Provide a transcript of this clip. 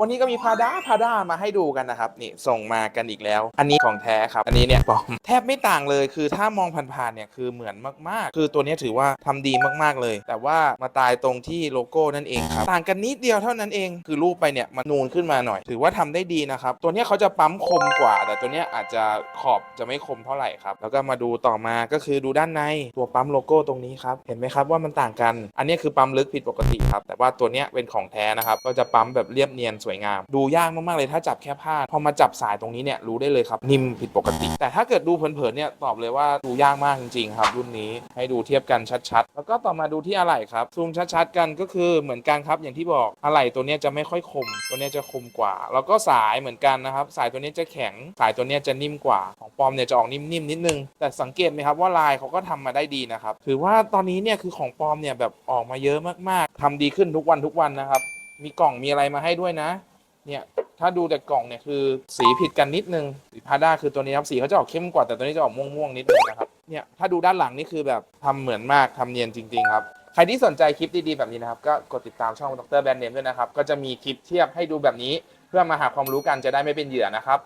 วันนี้ก็มีพาด้าพาด้ามาให้ดูกันนะครับนี่ส่งมากันอีกแล้ว อันนี้ของแท้ครับ อันนี้เนี่ยปลอมแทบไม่ต่างเลยคือถ้ามองผ่านๆเนี่ยคือเหมือนมากๆ คือตัวนี้ถือว่าทำดีมากๆเลย แต่ว่ามาตายตรงที่โลโก้นั่นเองครับต่างกันนิดเดียวเท่านั้นเอง คือรูปไปเนี่ยมันนูนขึ้นมาหน่อย ถือว่าทำได้ดีนะครับตัวนี้เขาจะปั๊มคมกว่า แต่ตัวนี้อาจจะขอบจะไม่คมเท่าไหร่ครับแล้วก็มาดูต่อมาก็คือดูด้านในตัวปั๊มโลโก้ตรงนี้ครับเห็นไหมครับว่ามันต่างกัน อันนี้คือปั๊มลึกผิดปกติครับแต่ว่าตัวนี้เป็นของแท้นะครับก็จะปั๊มแบบเรียบเนียนสวยงาม ดูยากมากๆเลยถ้าจับแค่ผ้าพอมาจับสายตรงนี้เนี่ยรู้ได้เลยครับ นิ่มผิดปกติ แต่ถ้าเกิดดูเผินๆเนี่ยตอบเลยว่าดูยากมากจริงๆครับ รุ่นนี้ให้ดูเทียบกันชัดๆ แล้วก็ต่อมาดูที่อะไหล่ครับซูมชัดๆ กันก็คือเหมือนกันครับอย่างที่บอกอะไหล่ตัวนี้จะไม่ค่อยคม ตัวนี้จะคมกว่า แล้วก็สายเหมือนกันนะครับสายตัวนี้จะแข็งสายตัวนี้จะนิ่มกว่าของปอมเนี่ยจะออกนิ่มๆนิดนึง แต่สังเกตไหมครับว่าลายเขาก็ทำมาได้ดีนะครับถือว่าตอนนี้เนี่ยคือของปอมเนี่ยแบบออกมาเยอะมากๆทำดีขึ้นทุกวันทุกวันนะครับ มีกล่องมีอะไรมาให้ด้วยนะ เนี่ย ถ้าดูแต่กล่องเนี่ยคือสีผิดกันนิดนึงสีพาด้าคือตัวนี้ครับสีเขาจะออกเข้มกว่าแต่ตัวนี้จะออกม่วงๆนิดนึงนะครับ เนี่ยถ้าดูด้านหลังนี่คือแบบทำเหมือนมากทำเนียนจริง ๆ ครับใครที่สนใจคลิปดีๆแบบนี้นะครับ ก็กดติดตามช่องดรแบรนด์เนมด้วยนะครับ ก็จะมีคลิปเทียบให้ดูแบบนี้ เพื่อมาหาความรู้กันจะได้ไม่เป็นเหยื่อนะครับ